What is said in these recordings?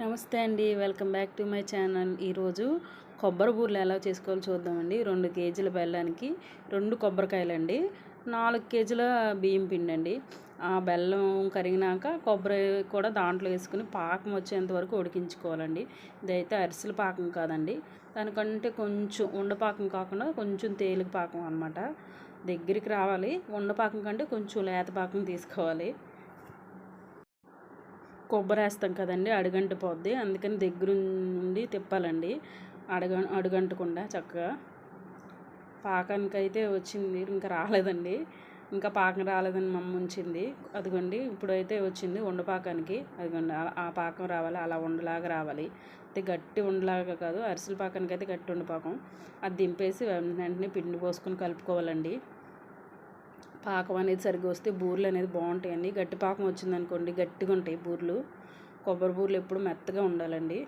నమస్తే అండి. Welcome back to my channel. ఈరోజు కొబ్బరి బూరెలు ఎలా చేసుకోవాలో చూద్దామండి. రెండు కేజీల బెల్లానికి రెండు కొబ్బరికాయలండి. నాలుగు కేజీల బియ్యం పిండి అండి ఆ బెల్లం కరిగినాక కొబ్బరి కూడా దాంట్లో వేసుకుని పాకం వచ్చేంత వరకు ఉడికించుకోవాలండి. ఇదైతే అరిసెల పాకం కాదండి. దానికంటే కొంచెం ఉండపాకం కాకుండా కొంచెం తేలిక పాకం అనమాట దగ్గరికి రావాలి. ఉండపాకం కంటే కొంచెం లేత పాకం తీసుకోవాలి. కొబ్బరి వేస్తాం కదండి అడుగంటు పోద్ది అందుకని దగ్గర నుండి తిప్పాలండి అడగ అడుగంటకుండా చక్కగా. పాకానికి అయితే వచ్చింది ఇంకా రాలేదండి. ఇంకా పాకం రాలేదని మమ్మ ఉంచింది. అదిగోండి ఇప్పుడైతే వచ్చింది ఉండపాకానికి అదిగోండి ఆ పాకం రావాలి అలా ఉండలాగా రావాలి. అయితే గట్టి ఉండలాగా కాదు అరిసెల పాకానికి అయితే గట్టి ఉండపాకం అది దింపేసి వెంటనే పిండి పోసుకొని కలుపుకోవాలండి. పాకం అనేది సరిగ్గా వస్తే బూరెలు అనేది బాగుంటాయండి గట్టి పాకం వచ్చిందనుకోండి గట్టిగా ఉంటాయి బూరెలు. కొబ్బరి బూరెలు ఎప్పుడు మెత్తగా ఉండాలండి.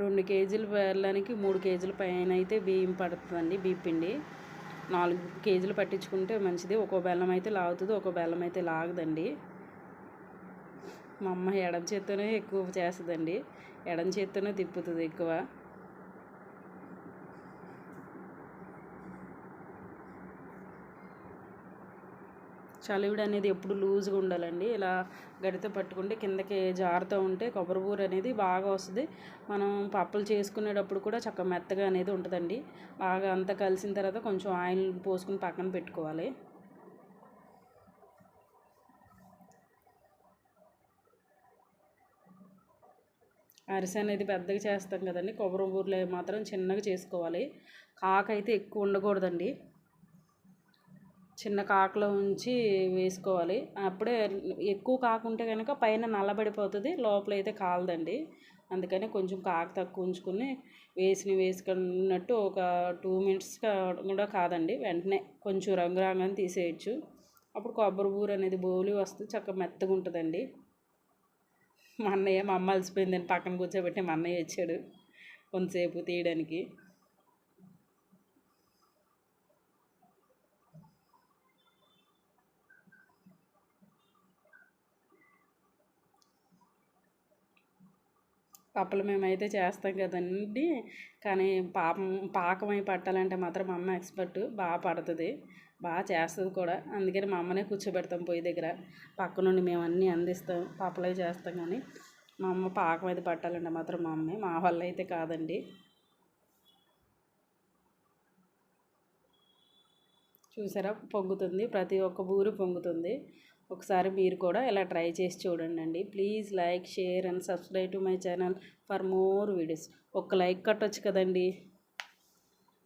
రెండు కేజీలు బెల్లానికి మూడు కేజీల పైన అయితే బియ్యం పడుతుందండి బియ్యం పిండి. నాలుగు కేజీలు పట్టించుకుంటే మంచిది. ఒక్కో బెల్లం అయితే లాగుతుంది ఒక్కో బెల్లం అయితే లాగదండి. మా అమ్మ ఎడం చేత్తోనే ఎక్కువ చేస్తుందండి. ఎడం చేత్తోనే తిప్పుతుంది ఎక్కువ. చలివిడి అనేది ఎప్పుడు లూజ్గా ఉండాలండి. ఇలా గడితో పట్టుకుంటే కిందకి జారుతూ ఉంటే కొబ్బరి బూర అనేది బాగా వస్తుంది. మనం పప్పులు చేసుకునేటప్పుడు కూడా చక్కగా మెత్తగా అనేది ఉంటుందండి. బాగా అంతా కలిసిన తర్వాత కొంచెం ఆయిల్ పోసుకుని పక్కన పెట్టుకోవాలి. అరిసె అనేది పెద్దగా చేస్తాం కదండి. కొబ్బరి బూరెలు మాత్రం చిన్నగా చేసుకోవాలి. కాక అయితే ఎక్కువ ఉండకూడదండి. చిన్న కాకలో ఉంచి వేసుకోవాలి. అప్పుడే ఎక్కువ కాకుంటే కనుక పైన నల్లబడిపోతుంది లోపల అయితే కాలదండి. అందుకని కొంచెం కాక తక్కువ ఉంచుకుని వేసి వేసుకున్నట్టు ఒక టూ మినిట్స్ కూడా కాదండి. వెంటనే కొంచెం రంగు రంగుని తీసేయచ్చు. అప్పుడు కొబ్బరి బూర అనేది బోలి వస్తుంది చక్కగా మెత్తగా ఉంటుందండి. మా అన్నయ్య మా అమ్మ అలసిపోయిందని పక్కన కూర్చోబెట్టి మా అన్నయ్య వచ్చాడు కొంతసేపు తీయడానికి. పప్పులు మేమైతే చేస్తాం కదండి. కానీ పాపం పాకమై పట్టాలంటే మాత్రం మా అమ్మ ఎక్స్పర్ట్. బాగా పడుతుంది. బాగా చేస్తుంది కూడా. అందుకని మా అమ్మనే కూర్చోబెడతాం పొయ్యి దగ్గర. పక్క నుండి మేము అన్నీ అందిస్తాం. పప్పులే చేస్తాం కానీ మా అమ్మ పాకం అయితే పట్టాలంటే మాత్రం మా అమ్మే. మా వల్ల అయితే కాదండి. చూసారా? పొంగుతుంది. ప్రతి ఒక్క బూరి పొంగుతుంది. ఒకసారి మీరు కూడా ఇలా ట్రై చేసి చూడండి అండి. Please like share and subscribe to my channel for more videos. ఒక లైక్ కట్టొచ్చు కదండి.